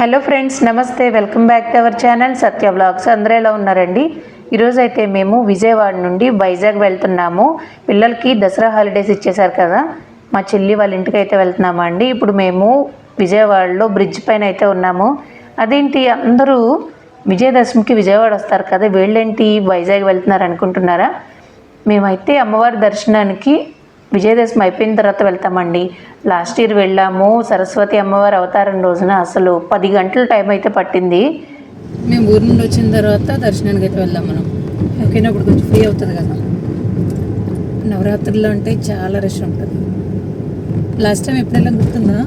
Hello friends నమస్తే. Welcome back to our channel Satya blogs. అందరూ ఎలా ఉన్నారండి? ఈరోజు అయితే మేము విజయవాడ నుండి వైజాగ్ వెళ్తున్నాము. పిల్లలకి దసరా హాలిడేస్ ఇచ్చేశారు కదా. మా చెల్లి వాళ్ళ ఇంటికి అయితే వెళ్తున్నాము అండి. ఇప్పుడు మేము విజయవాడలో బ్రిడ్జ్ పైన అయితే ఉన్నాము. అదేంటి అందరూ విజయదశమికి విజయవాడ వస్తారు కదా. వీళ్ళేంటి వైజాగ్ వెళ్తున్నారు అనుకుంటున్నారా? మేమైతే అమ్మవారి దర్శనానికి విజయదశమి అయిపోయిన తర్వాత వెళ్తామండి. లాస్ట్ ఇయర్ వెళ్ళాము. సరస్వతి అమ్మవారి అవతారం రోజున అసలు పది గంటల టైం అయితే పట్టింది. మేము ఊరు నుండి వచ్చిన తర్వాత దర్శనానికి అయితే వెళ్ళాం మనం. ఓకేనా ఇప్పుడు కొంచెం ఫ్రీ అవుతుంది కదా. నవరాత్రుల్లో అంటే చాలా రష్ ఉంటుంది. లాస్ట్ టైం ఎప్పుడెలా గుర్తుందా?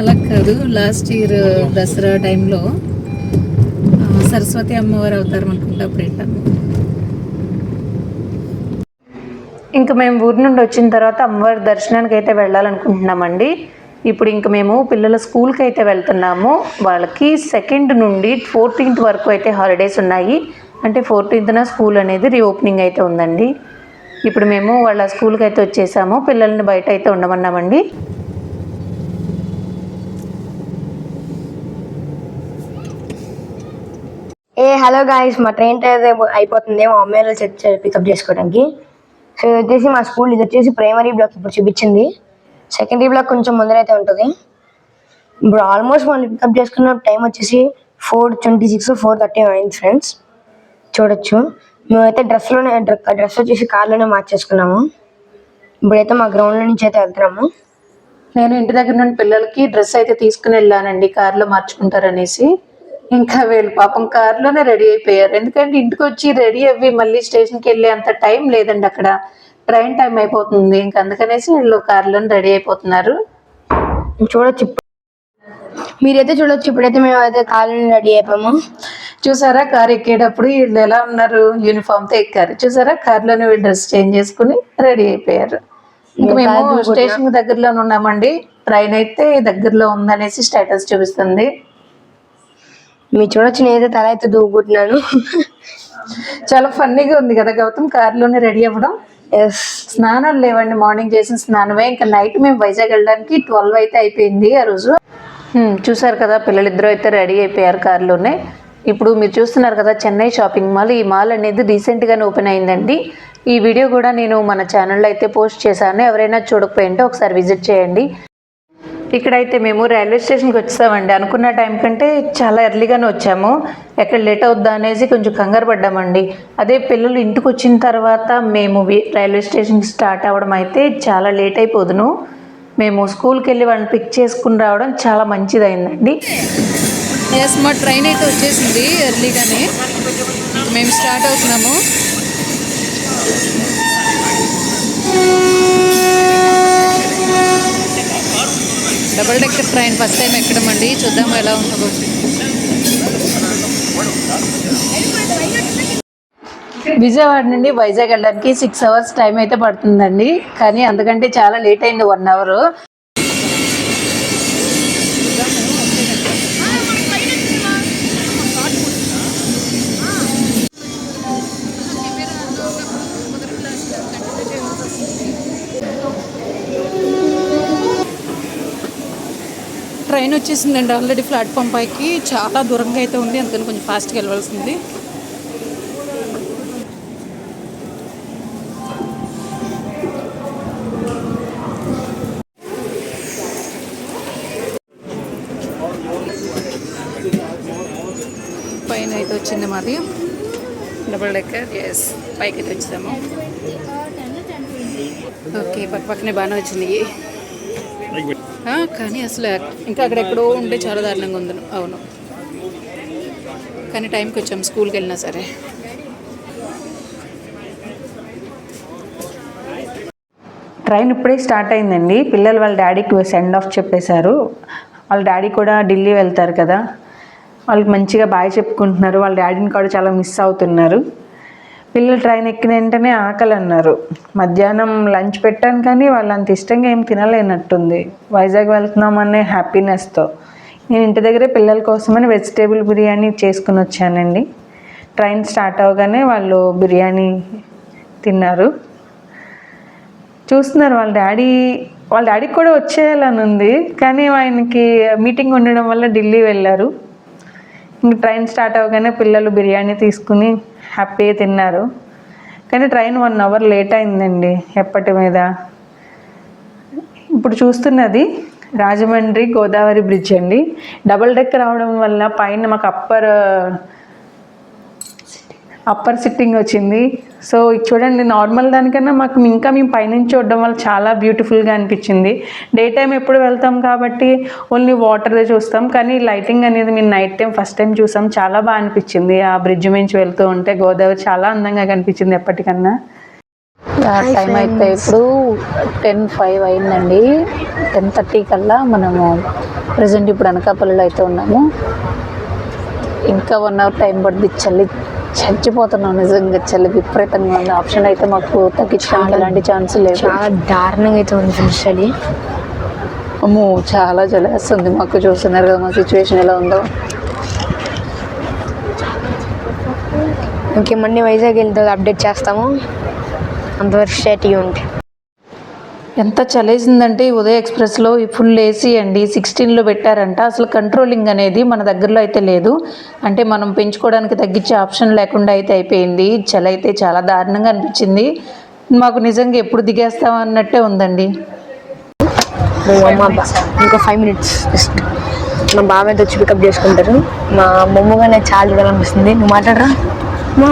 అలా కాదు. లాస్ట్ ఇయర్ uh, దసరా టైంలో సరస్వతి అమ్మవారి అవతారం అనుకుంటా అప్పుడు వెళ్ళాము. ఇంకా మేము ఊరి నుండి వచ్చిన తర్వాత అమ్మవారి దర్శనానికి అయితే వెళ్ళాలనుకుంటున్నామండి. ఇప్పుడు ఇంక మేము పిల్లల స్కూల్కి అయితే వెళ్తున్నాము. వాళ్ళకి సెకండ్ నుండి ఫోర్టీన్త్ వరకు అయితే హాలిడేస్ ఉన్నాయి. అంటే ఫోర్టీన్త్న స్కూల్ అనేది రీఓపెనింగ్ అయితే ఉందండి. ఇప్పుడు మేము వాళ్ళ స్కూల్కి అయితే వచ్చేసాము. పిల్లల్ని బయట అయితే ఉండమన్నామండి. Hey hello guys. మా ట్రైన్ టైర్ అయిపోతుంది మా అమ్మాయి వాళ్ళు చెక్ పికప్ చేసుకోవడానికి. సో ఇది వచ్చేసి మా స్కూల్ ఇది వచ్చేసి ప్రైమరీ బ్లాక్ ఇప్పుడు చూపించింది. సెకండరీ బ్లాక్ కొంచెం ముందరైతే ఉంటుంది. ఇప్పుడు ఆల్మోస్ట్ వాళ్ళు పికప్ చేసుకున్న టైం వచ్చేసి four twenty six four thirty అయింది ఫ్రెండ్స్ చూడొచ్చు. మేమైతే డ్రెస్లోనే డ్రెస్ వచ్చేసి కార్లోనే మార్చేసుకున్నాము ఇప్పుడైతే మా గ్రౌండ్లో నుంచి అయితే వెళ్తున్నాము. నేను ఇంటి దగ్గర నుండి పిల్లలకి డ్రెస్ అయితే తీసుకుని వెళ్ళానండి కార్లో మార్చుకుంటారనేసి. ఇంకా వీళ్ళు పాపం కార్లోనే రెడీ అయిపోయారు. ఎందుకంటే ఇంటికి వచ్చి రెడీ అవ్వి మళ్ళీ స్టేషన్కి వెళ్ళే అంత టైం లేదండి అక్కడ. ట్రైన్ టైం అయిపోతుంది. ఇంకా అందుకనేసి వీళ్ళు కార్లోనే రెడీ అయిపోతున్నారు. చూడొచ్చు. మీరైతే చూడొచ్చు. ఇప్పుడైతే మేమైతే కాలనీ రెడీ అయిపోయాము. చూసారా కార్ ఎక్కేటప్పుడు వీళ్ళు ఎలా ఉన్నారు? యూనిఫామ్తో ఎక్కారు. చూసారా? కార్లోనే వీళ్ళు డ్రెస్ చేంజ్ చేసుకుని రెడీ అయిపోయారు. ఇంకా మేము స్టేషన్ దగ్గరలోనే ఉన్నామండి. ట్రైన్ అయితే దగ్గరలో ఉందనేసి స్టేటస్ చూపిస్తుంది. మీరు చూడొచ్చు నేనైతే తల అయితే దూకుంటున్నాను. చాలా ఫన్నీగా ఉంది కదా గౌతమ్ కార్లోనే రెడీ అవ్వడం. ఎస్ స్నానాలు లేవండి మార్నింగ్ చేసిన స్నానమే. ఇంకా నైట్ మేము వైజాగ్ వెళ్ళడానికి ట్వెల్వ్ అయితే అయిపోయింది ఆ రోజు. చూసారు కదా పిల్లలిద్దరూ అయితే రెడీ అయిపోయారు కార్లోనే. ఇప్పుడు మీరు చూస్తున్నారు కదా చెన్నై షాపింగ్ మాల్. ఈ మాల్ అనేది రీసెంట్గానే ఓపెన్ అయిందండి. ఈ వీడియో కూడా నేను మన ఛానల్లో అయితే పోస్ట్ చేశాను. ఎవరైనా చూడకపోయింటే ఒకసారి విజిట్ చేయండి. ఇక్కడైతే మేము రైల్వే స్టేషన్కి వచ్చామండి. అనుకున్న టైం కంటే చాలా ఎర్లీగానే వచ్చాము. ఎక్కడ లేట్ అవుద్దా అనేసి కొంచెం కంగారు పడ్డామండి. అదే పిల్లలు ఇంటికి వచ్చిన తర్వాత మేము రైల్వే స్టేషన్కి స్టార్ట్ అవ్వడం అయితే చాలా లేట్ అయిపోదును. మేము స్కూల్కి వెళ్ళి వాళ్ళని పిక్ చేసుకుని రావడం చాలా మంచిదైందండి. ఎస్ మా ట్రైన్ అయితే వచ్చేసింది ఎర్లీగానే. మేము స్టార్ట్ అవుతున్నాము. Double deck train first time ఎక్కడం అండి చూద్దాం ఎలా ఉంటుందో. విజయవాడ నుండి వైజాగ్ వెళ్ళడానికి సిక్స్ అవర్స్ టైం అయితే పడుతుందండి. కానీ అందుకంటే చాలా లేట్ అయింది వన్ అవర్ ట్రైన్ వచ్చేసిందండి. ఆల్రెడీ ప్లాట్ఫామ్ పైకి చాలా దూరంగా అయితే ఉంది. అందుకని కొంచెం ఫాస్ట్గా వెళ్ళవలసింది. పైన అయితే వచ్చింది మాది. డబుల్ డెక్కర్ ఎస్ పైకి అయితే వచ్చాము ఓకే పక్క పక్కనే బాగానే వచ్చింది. కానీ అసలు ఇంకా అక్కడెక్కడో ఉంటే చాలా దారుణంగా ఉంది. అవును. కానీ టైంకి వచ్చాం స్కూల్కి వెళ్ళినా సరే. ట్రైన్ ఇప్పుడే స్టార్ట్ అయిందండి. పిల్లలు వాళ్ళ డాడీకి సెండ్ ఆఫ్ చెప్పేశారు. వాళ్ళ డాడీ కూడా ఢిల్లీ వెళ్తారు కదా. వాళ్ళకి మంచిగా బాయ్ చెప్పుకుంటున్నారు. వాళ్ళ డాడీని కూడా చాలా మిస్ అవుతున్నారు. పిల్లలు ట్రైన్ ఎక్కిన వెంటనే ఆకలి అన్నారు మధ్యాహ్నం లంచ్ పెట్టాను కానీ వాళ్ళు అంత ఇష్టంగా ఏం తినలేనట్టుంది. వైజాగ్ వెళ్తున్నామనే హ్యాపీనెస్తో. నేను ఇంటి దగ్గరే పిల్లల కోసమని వెజిటేబుల్ బిర్యానీ చేసుకుని వచ్చానండి. ట్రైన్ స్టార్ట్ అవగానే వాళ్ళు బిర్యానీ తిన్నారు. చూస్తున్నారు వాళ్ళ డాడీ వాళ్ళ డాడీకి కూడా వచ్చేయాలని ఉంది కానీ ఆయనకి మీటింగ్ ఉండడం వల్ల ఢిల్లీ వెళ్ళారు. ఇంక ట్రైన్ స్టార్ట్ అవ్వగానే పిల్లలు బిర్యానీ తీసుకుని హ్యాపీగా తిన్నారు. కానీ ట్రైన్ వన్ అవర్ లేట్ అయిందండి ఎప్పటి మీద. ఇప్పుడు చూస్తున్నది రాజమండ్రి గోదావరి బ్రిడ్జ్ అండి. డబుల్ డెక్ రావడం వల్ల పైన మాకు అప్పర్ అప్పర్ సిట్టింగ్ వచ్చింది. సో ఇది చూడండి నార్మల్ దానికన్నా మాకు ఇంకా మేము పైనుంచి చూడడం వల్ల చాలా బ్యూటిఫుల్గా అనిపించింది. డే టైం ఎప్పుడు వెళ్తాం కాబట్టి ఓన్లీ వాటరే చూస్తాం. కానీ లైటింగ్ అనేది మేము నైట్ టైం ఫస్ట్ టైం చూసాం. చాలా బాగా అనిపించింది. ఆ బ్రిడ్జ్ మించి వెళ్తూ ఉంటే గోదావరి చాలా అందంగా కనిపించింది ఎప్పటికన్నా. టైం అయితే ఇప్పుడు టెన్ ఫైవ్ అయిందండి. టెన్ థర్టీ కల్లా మనము ప్రజెంట్ ఇప్పుడు అనకాపల్లిలో అయితే ఉన్నాము. ఇంకా వన్ అవర్ టైం పడుతుంది చలి చచ్చిపోతున్నాం నిజంగా చలి విపరీతంగా ఉంది. ఆప్షన్ అయితే మాకు తగ్గించడానికి ఎలాంటి ఛాన్స్ లేదు. చాలా దారుణంగా అయితే ఉంది చలి అమ్మో చాలా వేస్తుంది మాకు చూస్తున్నారు కదా మా సిచ్యువేషన్ ఎలా ఉందో. ఇంకేమన్నీ వైజాగ్ వెళ్తే అప్డేట్ చేస్తాము. అంతవరకు స్టేట్ ఉంటే ఎంత చలేసిందంటే ఈ ఉదయ ఎక్స్ప్రెస్లో ఈ ఫుల్ ఏసీ అండి. సిక్స్టీన్లో పెట్టారంట. అసలు కంట్రోలింగ్ అనేది మన దగ్గరలో అయితే లేదు. అంటే మనం పెంచుకోవడానికి తగ్గించే ఆప్షన్ లేకుండా అయితే అయిపోయింది. చలి అయితే చాలా దారుణంగా అనిపించింది. మాకు నిజంగా ఎప్పుడు దిగేస్తాం అన్నట్టే ఉందండి. ఇంకో ఫైవ్ మినిట్స్ జస్ట్ మా బాబాయ్ అయితే వచ్చి పికప్ చేసుకుంటారు. మా మమ్మగానే చాలా చూడాలనిపిస్తుంది నువ్వు మాట్లాడరా? మా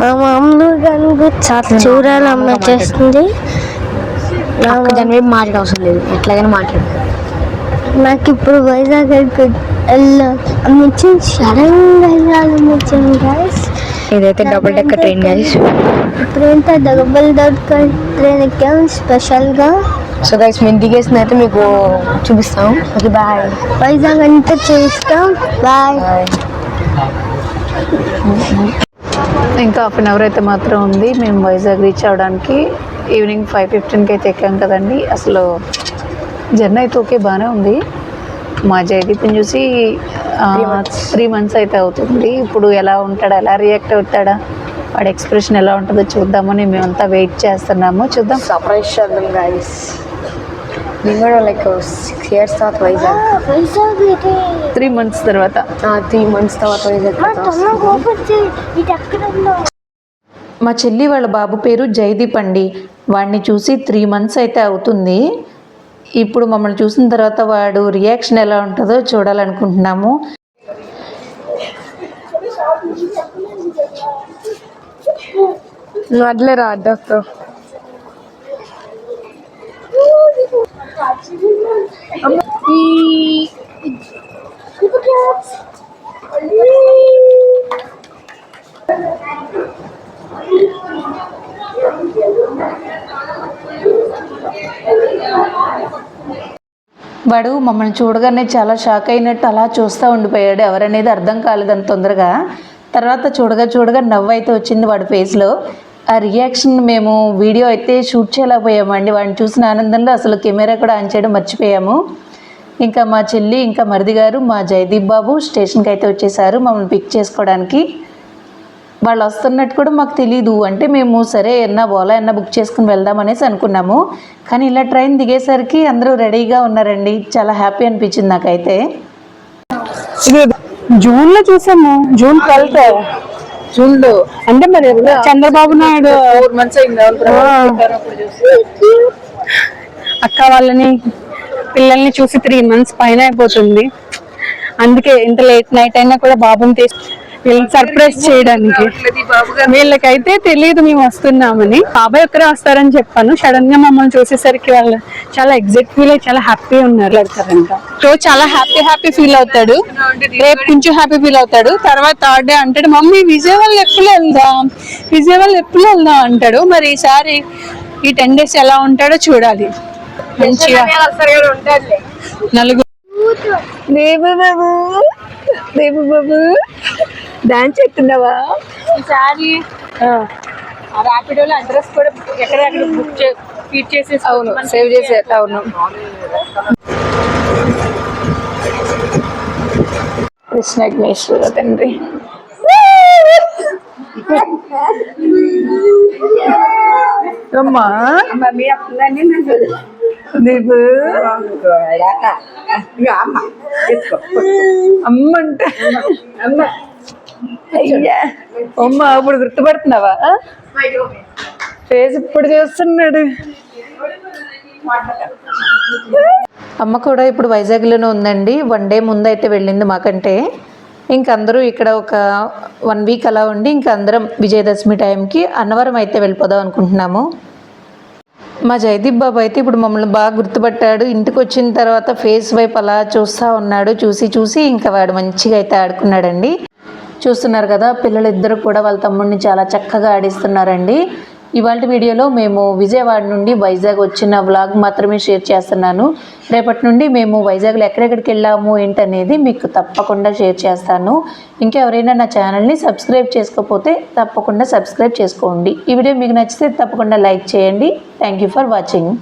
మా మామూలు కనుక చూడాలమ్మ చేస్తుంది. నాకు దాని వైపు మాట్లాడే అవసరం లేదు. ఎట్లాగైనా మాట్లాడు. నాకు ఇప్పుడు వైజాగ్ అమ్మించింది సడన్గా గైస్ ఇదైతే డబుల్ డెక్కర్ ట్రైన్ గైస్ ఇప్పుడు ఏంటో డబుల్ దొరక ట్రైన్ ఎక్కాం స్పెషల్గా సో గైస్ మేము దిగేసిన అయితే మీకు చూపిస్తాం. ఓకే బాయ్ వైజాగ్ అంతా చూస్తాం. బాయ్ ఇంకా హాఫ్ అన్ అవర్ అయితే మాత్రం ఉంది. మేము వైజాగ్ రీచ్ అవ్వడానికి ఈవినింగ్ ఫైవ్ ఫిఫ్టీన్కి అయితే ఎక్కాం కదండి. అసలు జర్నీ అయితే ఓకే బాగానే ఉంది. మా జయదీప్ని చూసి త్రీ మంత్స్ అయితే అవుతుంది. ఇప్పుడు ఎలా ఉంటాడా ఎలా రియాక్ట్ అవుతాడా వాడి ఎక్స్ప్రెషన్ ఎలా ఉంటుందో చూద్దామని మేమంతా వెయిట్ చేస్తున్నాము. చూద్దాం. సర్ప్రైజ్ చేద్దాం గైస్ నేను కూడా లైక్ సిక్స్ ఇయర్స్ తర్వాత వైజాగ్ త్రీ మంత్స్ తర్వాత. త్రీ మంత్స్ తర్వాత వైజాగ్ మా చెల్లి వాళ్ళ బాబు పేరు జయదీప్ అండి. వాడిని చూసి త్రీ మంత్స్ అయితే అవుతుంది. ఇప్పుడు మమ్మల్ని చూసిన తర్వాత వాడు రియాక్షన్ ఎలా ఉంటుందో చూడాలనుకుంటున్నాము. నువ్వు అట్లేరా ఈ వాడు మమ్మల్ని చూడగానే చాలా షాక్ అయినట్టు అలా చూస్తూ ఉండిపోయాడు. ఎవరనేది అర్థం కాలేదు తొందరగా. తర్వాత చూడగా చూడగా నవ్వు అయితే వచ్చింది వాడి ఫేస్లో ఆ రియాక్షన్ మేము వీడియో అయితే షూట్ చేయలేకపోయామండి. వాడిని చూసిన ఆనందంలో అసలు కెమెరా కూడా ఆన్ చేయడం మర్చిపోయాము. ఇంకా మా చెల్లి ఇంకా మరిది గారు మా జయదీప్ బాబు స్టేషన్కి అయితే వచ్చేసారు మమ్మల్ని పిక్ చేసుకోవడానికి. వాళ్ళు వస్తున్నట్టు కూడా మాకు తెలీదు. అంటే మేము సరే ఎన్న ఓలా ఎన్న బుక్ చేసుకుని వెళ్దాం అనేసి అనుకున్నాము. కానీ ఇలా ట్రైన్ దిగేసరికి అందరూ రెడీగా ఉన్నారండి. చాలా హ్యాపీ అనిపించింది నాకైతే. జూన్లో చూసాము. June twelfth. జూన్లో అంటే మరి చంద్రబాబు నాయుడు ఫోర్ మంత్స్ అయింది. అక్క వాళ్ళని పిల్లల్ని చూసి త్రీ మంత్స్ పైన అయిపోతుంది. అందుకే ఇంత లేట్ నైట్ అయినా కూడా బాబుని తీసి వీళ్ళని సర్ప్రైజ్ చేయడానికి. వీళ్ళకైతే తెలియదు మేము వస్తున్నామని. బాబాయ్ ఒక్కరే వస్తారని చెప్పాను. సడన్గా మమ్మల్ని చూసేసరికి వాళ్ళు చాలా ఎగ్జైట్ ఫీల్ అయ్యి చాలా హ్యాపీ ఉన్నారు. వెళ్తారంట సో చాలా హ్యాపీ హ్యాపీ ఫీల్ అవుతాడు. రేపు కొంచెం హ్యాపీ ఫీల్ అవుతాడు. తర్వాత థర్డ్ డే అంటాడు మమ్మీ విజయవాడ ఎప్పుడు వెళ్దాం? విజయవాడ ఎప్పుడు వెళ్దాం? అంటాడు. మరి ఈసారి ఈ టెన్ డేస్ ఎలా ఉంటాడో చూడాలి. మంచిగా. నలుగురు. దేవు బాబు. దేవు బాబు. డాన్స్ చేస్తున్నావా? ఈసారి ర్యాపిడోలో అడ్రస్ కూడా ఎక్కడెక్కడ బుక్ చే ఫీడ్ చేసేసి అవును సేవ్ చేసేట అవును. కృష్ణజ్ఞేశ్వర తండ్రి. అమ్మా. నీకు? అమ్మ అంటే? అయ్యా. అమ్మ ఇప్పుడు గుర్తుపడుతున్నావా? ఫేస్ ఇప్పుడు చేస్తున్నాడు. అమ్మ కూడా ఇప్పుడు వైజాగ్లోనే ఉందండి. వన్ డే ముందు అయితే వెళ్ళింది మాకంటే. ఇంక అందరూ ఇక్కడ ఒక వన్ వీక్ అలా ఉండి ఇంక అందరం విజయదశమి టైంకి అన్నవరం అయితే వెళ్ళిపోదాం అనుకుంటున్నాము. మా జయదీప్ బాబు అయితే ఇప్పుడు మమ్మల్ని బాగా గుర్తుపట్టాడు. ఇంటికి వచ్చిన తర్వాత ఫేస్ వైపు అలా చూస్తూ ఉన్నాడు. చూసి చూసి ఇంకా వాడు మంచిగా అయితే ఆడుకున్నాడండి. చూస్తున్నారు కదా పిల్లలిద్దరూ కూడా వాళ్ళ తమ్ముడిని చాలా చక్కగా ఆడిస్తున్నారండి. ఇవాళ వీడియోలో మేము విజయవాడ నుండి వైజాగ్ వచ్చిన వ్లాగ్ మాత్రమే షేర్ చేస్తున్నాను. రేపటి నుండి మేము వైజాగ్లో ఎక్కడెక్కడికి వెళ్ళాము ఏంటనేది మీకు తప్పకుండా షేర్ చేస్తాను. ఇంకెవరైనా నా ఛానల్ని సబ్స్క్రైబ్ చేసుకోకపోతే తప్పకుండా సబ్స్క్రైబ్ చేసుకోండి. ఈ వీడియో మీకు నచ్చితే తప్పకుండా లైక్ చేయండి. Thank you for watching.